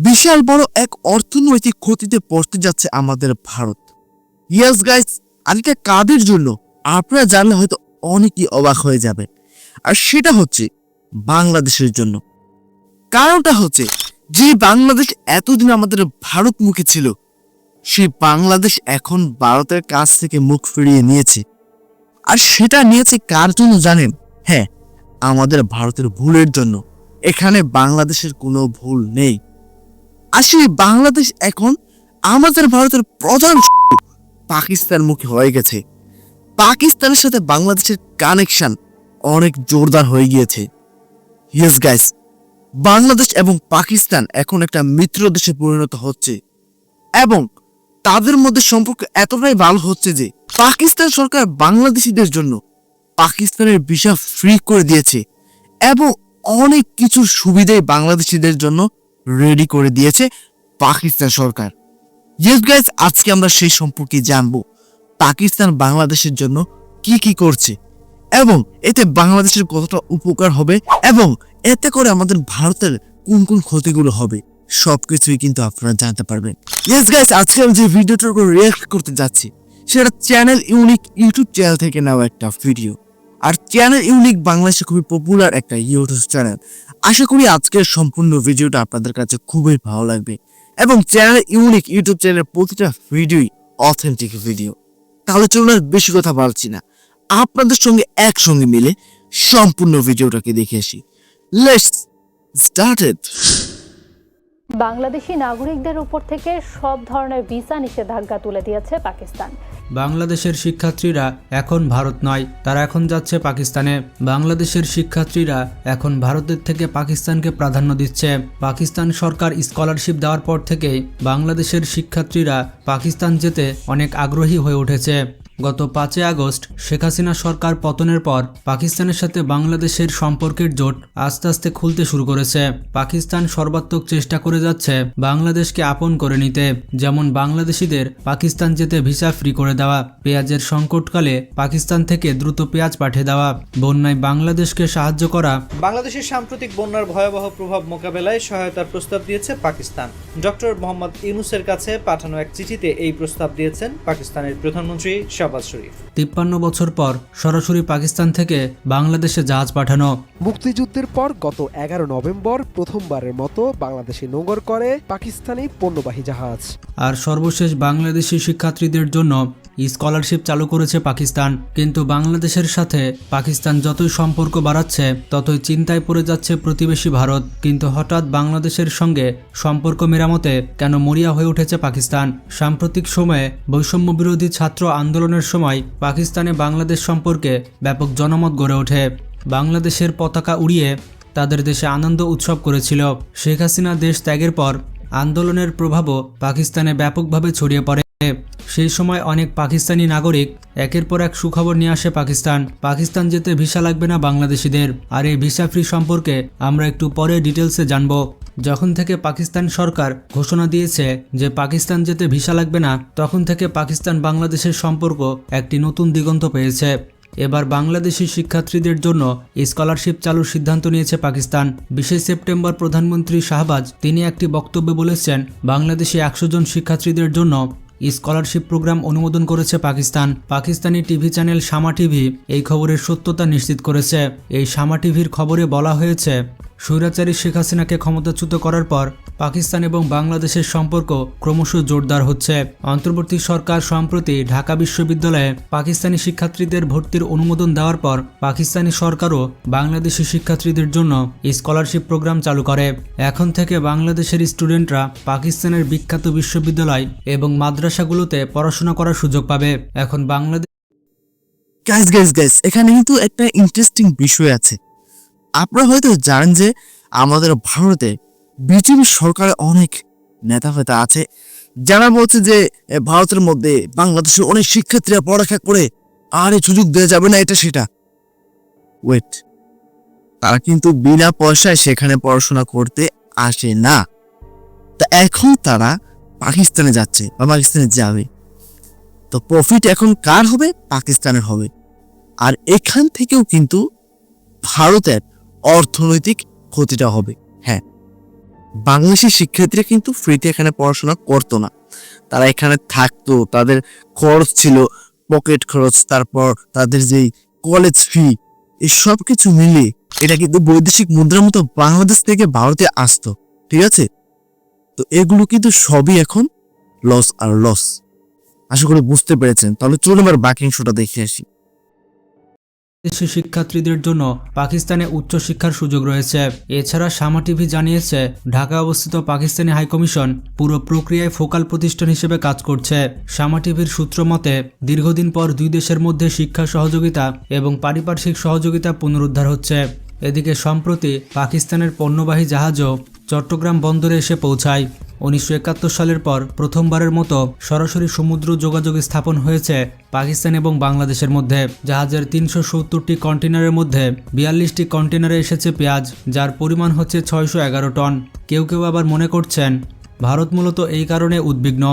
বিশাল বড় এক অর্থনৈতিক ক্ষতিতে পড়তে যাচ্ছে আমাদের ভারত। ইয়াস গাইস এটা কাদের জন্য আপনারা জানলে হয়তো অনেকই অবাক হয়ে যাবে। আর সেটা হচ্ছে বাংলাদেশের জন্য। কারণটা হচ্ছে যে বাংলাদেশ এতদিন আমাদের ভারত মুখে ছিল সেই বাংলাদেশ এখন ভারতের কাছ থেকে মুখ ফিরিয়ে নিয়েছে। আর সেটা নিয়েছে কার জন্য জানেন? হ্যাঁ আমাদের ভারতের ভুলের জন্য। এখানে বাংলাদেশের কোনো ভুল নেই। আসলে বাংলাদেশ এখন আমাদের ভারতের প্রধান পাকিস্তান মুখী হয়ে গেছে। পাকিস্তানের সাথে বাংলাদেশের কানেকশন অনেক জোরদার হয়ে গিয়েছে। ইয়েস গাইস বাংলাদেশ এবং পাকিস্তান এখন একটা মিত্র দেশে পরিণত হচ্ছে। এবং তাদের মধ্যে সম্পর্ক এতটাই ভালো হচ্ছে যে পাকিস্তান সরকার বাংলাদেশিদের জন্য পাকিস্তানের ভিসা ফ্রি করে দিয়েছে। এবং অনেক কিছু সুবিধাই বাংলাদেশিদের জন্য রেডি করে দিয়েছে পাকিস্তান সরকার। ইয়েস গাইস আজকে আমরা সেই সম্পর্কে জানব পাকিস্তান বাংলাদেশের জন্য কি কি করছে এবং এতে বাংলাদেশের কতটা উপকার হবে এবং এতে করে আমাদের ভারতের কোন কোন ক্ষতিগুলো হবে, সবকিছুই কিন্তু আপনারা জানতে পারবেন। ইয়েস গাইস আজকে আমি যে ভিডিওটার উপর রিয়াক্ট করতে যাচ্ছি, সেটা চ্যানেল ইউনিক ইউটিউব চ্যানেল থেকে নেওয়া একটা ভিডিও আর চ্যানেল ইউনিক বাংলাদেশে খুবই পপুলার একটা ইউটিউব চ্যানেল আশা করি আজকের সম্পূর্ণ ভিডিওটা আপনাদের কাছে খুবই ভালো লাগবে। এবং চ্যানেল ইউনিক ইউটিউব চ্যানেলের প্রতিটা ভিডিওই অথেন্টিক ভিডিও তাহলে চলুন আর বেশি কথা বলছি না। আপনাদের সঙ্গে একসঙ্গে মিলে সম্পূর্ণ ভিডিওটাকে দেখে আসি। লেটস স্টার্টেড বাংলাদেশি নাগরিকদের উপর থেকে সব ধরনের ভিসা নিষেধাজ্ঞা তুলে দিয়েছে পাকিস্তান। বাংলাদেশের শিক্ষার্থীরা এখন ভারত নয়, তারা এখন যাচ্ছে পাকিস্তানে। বাংলাদেশের শিক্ষার্থীরা এখন ভারতের থেকে পাকিস্তানকে প্রাধান্য দিচ্ছে। পাকিস্তান সরকার স্কলারশিপ দেওয়ার পর থেকেই বাংলাদেশের শিক্ষার্থীরা পাকিস্তান যেতে অনেক আগ্রহী হয়ে উঠেছে। গত পাঁচই আগস্ট শেখ হাসিনা সরকার পতনের পর পাকিস্তানের সাথে বাংলাদেশের সম্পর্কের জোট আস্তে আস্তে খুলতে শুরু করেছে। পাকিস্তান সর্বাত্মক চেষ্টা করে যাচ্ছে বাংলাদেশকে আপন করে নিতে, যেমন বাংলাদেশিদের পাকিস্তান যেতে ভিসা ফ্রি করে দেওয়া, পেঁয়াজের সংকটকালে পাকিস্তান থেকে দ্রুত পেঁয়াজ পাঠিয়ে দেওয়া, বন্যায় বাংলাদেশকে সাহায্য করা। বাংলাদেশের সাম্প্রতিক বন্যার ভয়াবহ প্রভাব মোকাবেলায় সহায়তার প্রস্তাব দিয়েছে পাকিস্তান। ডক্টর মোহাম্মদ ইউনুসের কাছে পাঠানো এক চিঠিতে এই প্রস্তাব দিয়েছেন পাকিস্তানের প্রধানমন্ত্রী শাহবাজ শরীফ। তিপ্পান্ন বছর পর সরাসরি পাকিস্তান থেকে বাংলাদেশে জাহাজ পাঠানো। মুক্তিযুদ্ধের পর গত এগারো নভেম্বর প্রথমবারের মতো বাংলাদেশে নোঙর করে পাকিস্তানি পণ্যবাহী জাহাজ। আর সর্বশেষ বাংলাদেশি শিক্ষার্থীদের জন্য স্কলারশিপ চালু করেছে পাকিস্তান। কিন্তু বাংলাদেশের সাথে পাকিস্তান যতই সম্পর্ক বাড়াচ্ছে, ততই চিন্তায় পড়ে যাচ্ছে প্রতিবেশী ভারত। কিন্তু হঠাৎ বাংলাদেশের সঙ্গে সম্পর্ক মেরামতে কেন মরিয়া হয়ে উঠেছে পাকিস্তান? সাম্প্রতিক সময়ে বৈষম্য বিরোধী ছাত্র আন্দোলনের সময় পাকিস্তানে বাংলাদেশ সম্পর্কে ব্যাপক জনমত গড়ে ওঠে। বাংলাদেশের পতাকা উড়িয়ে তাদের দেশে আনন্দ উৎসব করেছিল। শেখ হাসিনা দেশ ত্যাগের পর আন্দোলনের প্রভাবও পাকিস্তানে ব্যাপকভাবে ছড়িয়ে পড়ে। সেই সময় অনেক পাকিস্তানি নাগরিক একের পর এক সুখবর নিয়ে আসে পাকিস্তান। পাকিস্তান যেতে ভিসা লাগবে না বাংলাদেশিদের। আর এই ভিসা ফ্রি সম্পর্কে আমরা একটু পরে ডিটেলসে জানব। যখন থেকে পাকিস্তান সরকার ঘোষণা দিয়েছে যে পাকিস্তান যেতে ভিসা লাগবে না, তখন থেকে পাকিস্তান বাংলাদেশের সম্পর্ক একটি নতুন দিগন্ত পেয়েছে। এবার বাংলাদেশি শিক্ষার্থীদের জন্য স্কলারশিপ চালুর সিদ্ধান্ত নিয়েছে পাকিস্তান। বিশে সেপ্টেম্বর প্রধানমন্ত্রী শাহবাজ, তিনি একটি বক্তব্যে বলেছেন, বাংলাদেশি একশো জন শিক্ষার্থীদের জন্য স্কলারশিপ প্রোগ্রাম অনুমোদন করেছে Pakistan. Pakistani TV channel Shama TV এই খবরের সত্যতা নিশ্চিত করেছে। এই শামা টিভির খবরে বলা হয়েছে স্বৈরাচারী শেখ হাসিনাকে ক্ষমতাচ্যুত করার পর পাকিস্তান এবং বাংলাদেশের সম্পর্ক ক্রমশ জোরদার হচ্ছে। অন্তর্বর্তী সরকার সম্প্রতি ঢাকা বিশ্ববিদ্যালয়ে পাকিস্তানি শিক্ষার্থীদের ভর্তির অনুমোদন দেওয়ার পর পাকিস্তানি সরকারও বাংলাদেশি শিক্ষার্থীদের জন্য স্কলারশিপ প্রোগ্রাম চালু করে। এখন থেকে বাংলাদেশের স্টুডেন্টরা পাকিস্তানের বিখ্যাত বিশ্ববিদ্যালয় এবং মাদ্রাসাগুলোতে পড়াশোনা করার সুযোগ পাবে। এখন বাংলাদেশ গাইস গাইস গাইস এখানে কিন্তু একটা ইন্টারেস্টিং বিষয় আছে। আপনারা হয়তো জানেন যে আমাদের ভারতে বিজেপি সরকারে অনেক নেতা ফেতা আছে, যারা বলছে যে ভারতের মধ্যে বাংলাদেশের অনেক শিক্ষার্থীরা পড়ালেখা করে আর এই সুযোগ দেওয়া যাবে না, এটা সেটা। ওয়েট তারা কিন্তু বিনা পয়সায় সেখানে পড়াশোনা করতে আসে না। তা এখন তারা পাকিস্তানে যাচ্ছে, বা পাকিস্তানে যাবে। তো প্রফিট এখন কার হবে? পাকিস্তানের হবে। আর এখান থেকেও কিন্তু ভারতের অর্থনৈতিক ক্ষতিটা হবে। হ্যাঁ বাংলাদেশি শিক্ষার্থীরা কিন্তু ফ্রিতে এখানে পড়াশোনা করতো না। তারা এখানে থাকতো, তাদের খরচ ছিল পকেট খরচ, তারপর তাদের যেই কলেজ ফি এই সব কিছু মিলিয়ে এটা কিন্তু বৈদেশিক মুদ্রার মতো বাংলাদেশ থেকে ভারতে আসতো, ঠিক আছে? তো এগুলো কিন্তু সবই এখন লস আর লস আশা করি বুঝতে পেরেছেন। তাহলে চলুন এবার বাকি অংশটা দেখে আসি। দেশি শিক্ষার্থীদের জন্য পাকিস্তানে উচ্চশিক্ষার সুযোগ রয়েছে। এছাড়া শামা টিভি জানিয়েছে ঢাকা অবস্থিত পাকিস্তানি হাইকমিশন পুরো প্রক্রিয়ায় ফোকাল প্রতিষ্ঠান হিসেবে কাজ করছে। শামা টিভির সূত্র মতে, দীর্ঘদিন পর দুই দেশের মধ্যে শিক্ষা সহযোগিতা এবং পারিপার্শ্বিক সহযোগিতা পুনরুদ্ধার হচ্ছে। এদিকে সম্প্রতি পাকিস্তানের পণ্যবাহী জাহাজও চট্টগ্রাম বন্দরে এসে পৌঁছায়। উনিশশো একাত্তর সালের পর প্রথমবারের মতো সরাসরি সমুদ্র যোগাযোগ স্থাপন হয়েছে পাকিস্তান এবং বাংলাদেশের মধ্যে। জাহাজের তিনশো সত্তরটি কন্টেনারের মধ্যে বিয়াল্লিশটি কন্টেনারে এসেছে পেঁয়াজ, যার পরিমাণ হচ্ছে ছয়শো এগারো টন। কেউ কেউ আবার মনে করছেন, ভারত মূলত এই কারণে উদ্বিগ্ন।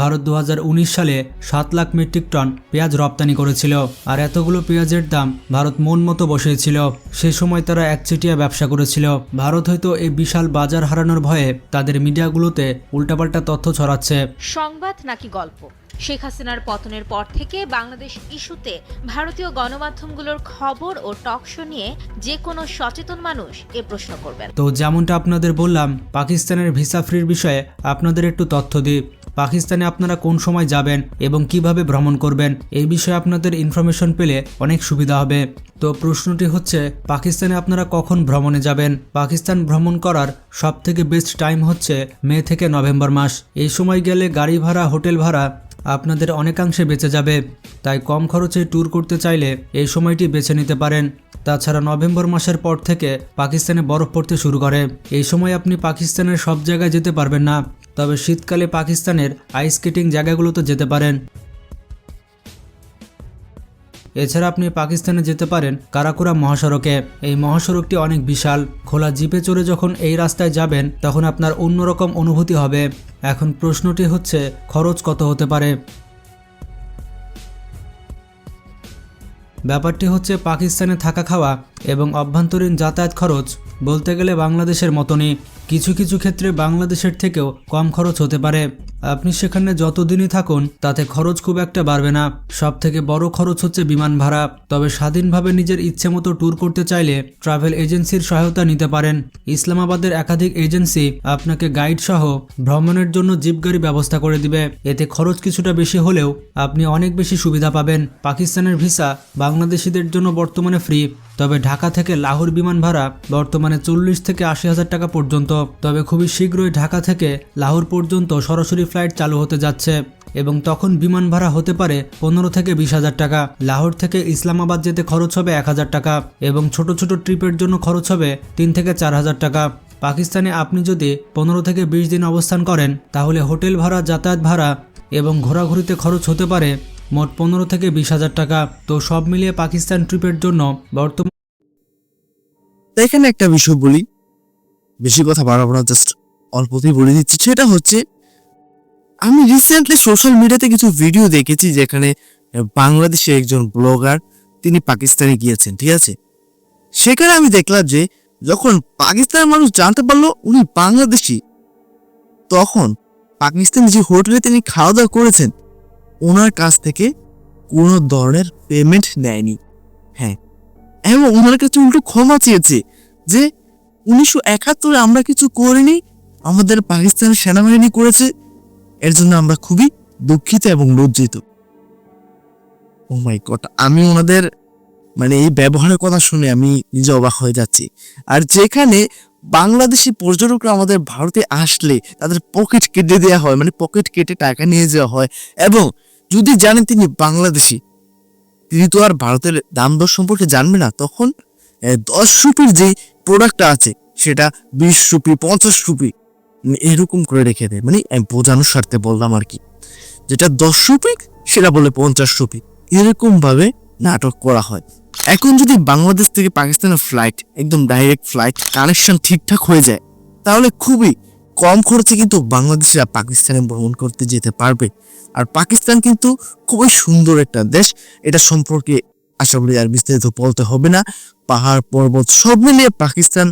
ভারত দু হাজার উনিশ সালে সাত লাখ মেট্রিক টন পেঁয়াজ রপ্তানি করেছিল, আর এতগুলো পেঁয়াজের দাম ভারত মন মতো বসিয়েছিল। সে সময় তারা একচেটিয়া ব্যবসা করেছিল। ভারত হয়তো এই বিশাল বাজার হারানোর ভয়ে তাদের মিডিয়াগুলোতে উল্টাপাল্টা তথ্য ছড়াচ্ছে। সংবাদ নাকি গল্প? শেখ হাসিনার পতনের পর থেকে বাংলাদেশ ইস্যুতে ভারতীয় গণমাধ্যমগুলোর খবর ও টকশো নিয়ে যে কোনো সচেতন মানুষ এ প্রশ্ন করবেন। তো যেমনটা আপনাদের বললাম, পাকিস্তানের ভিসা ফ্রির বিষয়ে আপনাদের একটু তথ্য দিই। পাকিস্তানে আপনারা কোন সময় যাবেন এবং কীভাবে ভ্রমণ করবেন, এই বিষয়ে আপনাদের ইনফরমেশন পেলে অনেক সুবিধা হবে। তো প্রশ্নটি হচ্ছে, পাকিস্তানে আপনারা কখন ভ্রমণে যাবেন? পাকিস্তান ভ্রমণ করার সবথেকে বেস্ট টাইম হচ্ছে মে থেকে নভেম্বর মাস। এই সময় গেলে গাড়ি ভাড়া, হোটেল ভাড়া আপনাদের অনেকাংশে বেঁচে যাবে। তাই কম খরচে ট্যুর করতে চাইলে এই সময়টি বেছে নিতে পারেন। তাছাড়া নভেম্বর মাসের পর থেকে পাকিস্তানে বরফ পড়তে শুরু করে। এই সময় আপনি পাকিস্তানের সব জায়গায় যেতে পারবেন না। তবে শীতকালে পাকিস্তানের আইস স্কেটিং জায়গাগুলোতে যেতে পারেন। এছাড়া আপনি পাকিস্তানে যেতে পারেন কারাকুরা মহাসড়কে। এই মহাসড়কটি অনেক বিশাল। খোলা জিপে চড়ে যখন এই রাস্তায় যাবেন, তখন আপনার অন্যরকম অনুভূতি হবে। এখন প্রশ্নটি হচ্ছে, খরচ কত হতে পারে? ব্যাপারটি হচ্ছে, পাকিস্তানে থাকা খাওয়া এবং অভ্যন্তরীণ যাতায়াত খরচ বলতে গেলে বাংলাদেশের মতনই। কিছু কিছু ক্ষেত্রে বাংলাদেশের থেকেও কম খরচ হতে পারে। আপনি সেখানে যতদিনই থাকুন, তাতে খরচ খুব একটা বাড়বে না। সব থেকে বড় খরচ হচ্ছে বিমান ভাড়া। তবে স্বাধীনভাবে নিজের ইচ্ছে মতো ট্যুর করতে চাইলে ট্রাভেল এজেন্সির সহায়তা নিতে পারেন। ইসলামাবাদের একাধিক এজেন্সি আপনাকে গাইড সহ ভ্রমণের জন্য জিপ গাড়ি ব্যবস্থা করে দিবে। এতে খরচ কিছুটা বেশি হলেও আপনি অনেক বেশি সুবিধা পাবেন। পাকিস্তানের ভিসা বাংলাদেশিদের জন্য বর্তমানে ফ্রি। তবে ঢাকা থেকে লাহোর বিমান ভাড়া বর্তমানে চল্লিশ থেকে আশি হাজার টাকা পর্যন্ত। তবে খুবই শীঘ্রই ঢাকা থেকে লাহোর পর্যন্ত সরাসরি ফ্লাইট চালু হতে যাচ্ছে এবং তখন বিমান ভাড়া হতে পারে পনেরো থেকে বিশ হাজার টাকা। লাহোর থেকে ইসলামাবাদ যেতে খরচ হবে এক হাজার টাকা এবং ছোট ছোট ট্রিপের জন্য খরচ হবে তিন থেকে চার হাজার টাকা। পাকিস্তানে আপনি যদি পনেরো থেকে বিশ দিন অবস্থান করেন, তাহলে হোটেল ভাড়া, যাতায়াত ভাড়া এবং ঘোরাঘুরিতে খরচ হতে পারে মোট পনেরো থেকে বিশ হাজার টাকা। তো সব মিলিয়ে পাকিস্তান ট্রিপের জন্য বর্তমান এখানে একটা বিষয় বলি। বেশি কথা বাড়াবো না জাস্ট অল্পতেই বলে দিচ্ছি। সেটা হচ্ছে, আমি রিসেন্টলি সোশ্যাল মিডিয়াতে কিছু ভিডিও দেখেছি যেখানে বাংলাদেশে একজন ব্লগার তিনি পাকিস্তানে গিয়েছেন, ঠিক আছে? সেখানে আমি দেখলাম যে, যখন পাকিস্তানের মানুষ জানতে পারল উনি বাংলাদেশি, তখন পাকিস্তান যে হোটেলে তিনি খাওয়া দাওয়া করেছেন ওনার কাছ থেকে কোনো ধরনের পেমেন্ট নেয়নি। হ্যাঁ এবং ওনার কাছে উল্টো ক্ষমা চেয়েছে যে উনিশশো একাত্তরে আমরা কিছু করিনি, আমাদের পাকিস্তানের সেনাবাহিনী করেছে। এর জন্য আমরা খুবই দুঃখিত এবং লজ্জিত। ও মাই গড আমি ওনাদের মানে এই ব্যবহারের কথা শুনে আমি নিজে অবাক হয়ে যাচ্ছি। আর যেখানে বাংলাদেশি পর্যটকরা আমাদের ভারতে আসলে তাদের পকেট কেটে দেওয়া হয় মানে পকেট কেটে টাকা নিয়ে যাওয়া হয়, এবং যদি জানেন তিনি বাংলাদেশি, তিনি তো আর ভারতের দাম দর সম্পর্কে জানবে না, তখন দশ রুপির যে প্রোডাক্টটা আছে, সেটা বিশ রুপি, পঞ্চাশ রুপি এরকম করে রেখে দেয় মানে বোঝানোর স্বার্থে বললাম আর কি। যেটা দশ রুপি, সেটা বলে পঞ্চাশ রুপি এরকম ভাবে নাটক করা হয়। এখন যদি বাংলাদেশ থেকে পাকিস্তানের ফ্লাইট একদম ডাইরেক্ট ফ্লাইট কানেকশন ঠিকঠাক হয়ে যায়, তাহলে খুবই কম খরচে কিন্তু বাংলাদেশিরা পাকিস্তানে ভ্রমণ করতে যেতে পারবে। আর পাকিস্তান কিন্তু খুবই সুন্দর একটা দেশ। এটা সম্পর্কে আশা করি আর বিস্তারিত বলতে হবে না। পাহাড়, পর্বত সব মিলিয়ে পাকিস্তান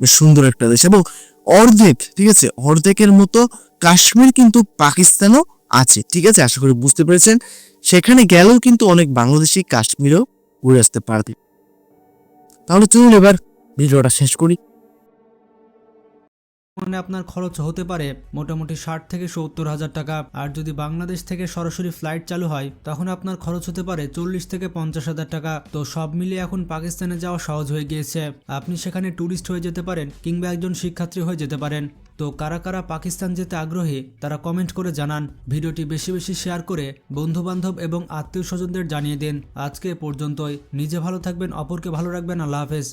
বেশ সুন্দর একটা দেশ। এবং অর্ধেক, ঠিক আছে, অর্ধেকের মতো কাশ্মীর কিন্তু পাকিস্তানও আছে, ঠিক আছে, আশা করি বুঝতে পেরেছেন। সেখানে গেলেও কিন্তু অনেক বাংলাদেশি কাশ্মীরও ঘুরে আসতে পারবে। তাহলে চলুন এবার ভিডিওটা শেষ করি। মানে আপনার খরচ হতে পারে মোটামুটি ষাট থেকে সত্তর হাজার টাকা। আর যদি বাংলাদেশ থেকে সরাসরি ফ্লাইট চালু হয়, তখন আপনার খরচ হতে পারে চল্লিশ থেকে পঞ্চাশ হাজার টাকা। তো সব মিলিয়ে এখন পাকিস্তানে যাওয়া সহজ হয়ে গিয়েছে। আপনি সেখানে ট্যুরিস্ট হয়ে যেতে পারেন কিংবা একজন শিক্ষার্থী হয়ে যেতে পারেন। তো কারা কারা পাকিস্তান যেতে আগ্রহী, তারা কমেন্ট করে জানান। ভিডিওটি বেশি বেশি শেয়ার করে বন্ধু বান্ধব এবং আত্মীয় স্বজনদের জানিয়ে দিন। আজকে পর্যন্তই। নিজে ভালো থাকবেন, অপরকে ভালো রাখবেন। আল্লাহ হাফেজ।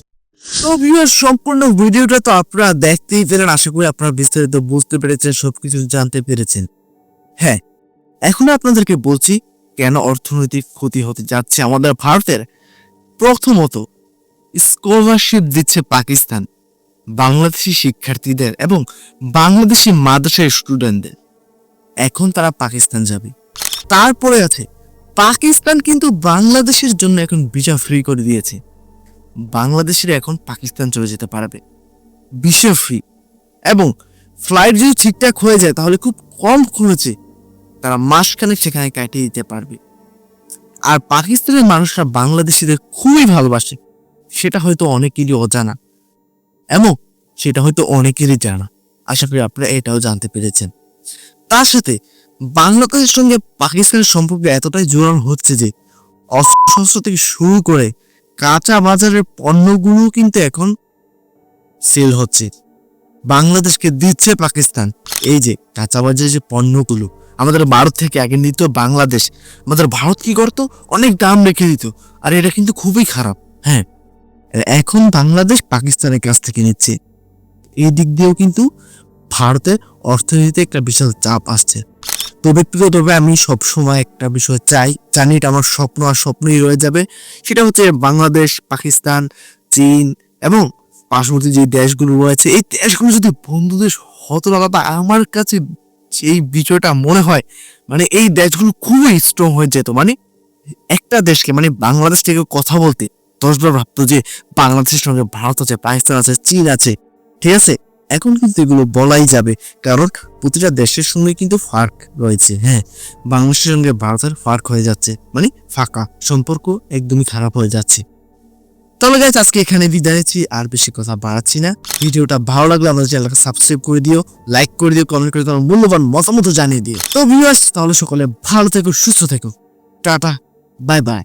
তো ভিউয়ার সম্পূর্ণ ভিডিওটা তো আপনারা দেখতেই পেলেন, আশা করি আপনারা বিস্তারিত বুঝতে পেরেছেন, সবকিছু জানতে পেরেছেন। হ্যাঁ এখন আপনাদেরকে বলছি কেন অর্থনৈতিক ক্ষতি হতে যাচ্ছে আমাদের ভারতের? প্রথমত স্কলারশিপ দিচ্ছে পাকিস্তান, বাংলাদেশি শিক্ষার্থীদের এবং বাংলাদেশি মাদ্রাসার স্টুডেন্টদের এখন তারা পাকিস্তান যাবে। তারপরে আছে, পাকিস্তান কিন্তু বাংলাদেশের জন্য এখন ভিসা ফ্রি করে দিয়েছে। বাংলাদেশের এখন পাকিস্তান চলে যেতে পারবে। ভিসা ফ্রি এবং ফ্লাইট যদি ঠিকঠাক হয়ে যায়, তাহলে খুব কম খরচে তারা মাসখানেক সেখানে কাটিয়ে দিতে পারবে। আর পাকিস্তানের মানুষরা বাংলাদেশিদের খুবই ভালোবাসে। সেটা হয়তো অনেকেরই অজানা। এবং সেটা হয়তো অনেকেরই জানা। আশা করি আপনারা এটাও জানতে পেরেছেন। তার সাথে বাংলাদেশের সঙ্গে পাকিস্তানের সম্পর্ক এতটাই জোরালো হচ্ছে যে অস্ত্র থেকে শুরু করে কাঁচা বাজারের পণ্যগুলো কিন্তু এখন সেল হচ্ছে। বাংলাদেশকে দিচ্ছে পাকিস্তান। এই যে কাঁচা বাজারের যে পণ্যগুলো, আমাদের ভারত থেকে আগে নিত বাংলাদেশ। আমাদের ভারত কি করতো? অনেক দাম রেখে দিত। আর এটা কিন্তু খুবই খারাপ। হ্যাঁ এখন বাংলাদেশ পাকিস্তানের কাছ থেকে নিচ্ছে। এই দিক দিয়েও কিন্তু ভারতের অর্থনীতিতে একটা বিশাল চাপ আসছে। তো ব্যক্তিগতভাবে আমি সবসময় একটা বিষয় চাই। জানি এটা আমার স্বপ্ন আর স্বপ্নই রয়ে যাবে। সেটা হচ্ছে বাংলাদেশ, পাকিস্তান, চীন এবং পার্শ্ববর্তী যে দেশগুলো রয়েছে, এই দেশগুলো যদি বন্ধু দেশ হতো না তা আমার কাছে এই বিষয়টা মনে হয় মানে এই দেশগুলো খুবই স্ট্রং হয়ে যেত। মানে একটা দেশকে মানে বাংলাদেশ থেকে কথা বলতে দশবার ভাবতো যে বাংলাদেশের সঙ্গে ভারত আছে, পাকিস্তান আছে, চীন আছে, ঠিক আছে? এখন কিন্তু এগুলো বলাই যাবে। কারণ প্রতিটা দেশের সঙ্গে কিন্তু ফার্ক রয়েছে হ্যাঁ। বাংলাদেশের সঙ্গে ভারতের ফার্ক হয়ে যাচ্ছে মানে ফাঁকা, সম্পর্ক একদমই খারাপ হয়ে যাচ্ছে। তাহলে গাইজ আজকে এখানে বিদায় নিচ্ছি, আর বেশি কথা বাড়াচ্ছি না। ভিডিওটা ভালো লাগলে আমাদের চ্যানেলকে সাবস্ক্রাইব করে দিও লাইক করে দিও কমেন্ট করে তোমার মূল্যবান মতামত জানিয়ে দিও। তো ভিউয়ার্স তাহলে সকলে ভালো থেকো, সুস্থ থেকো। Tata bye bye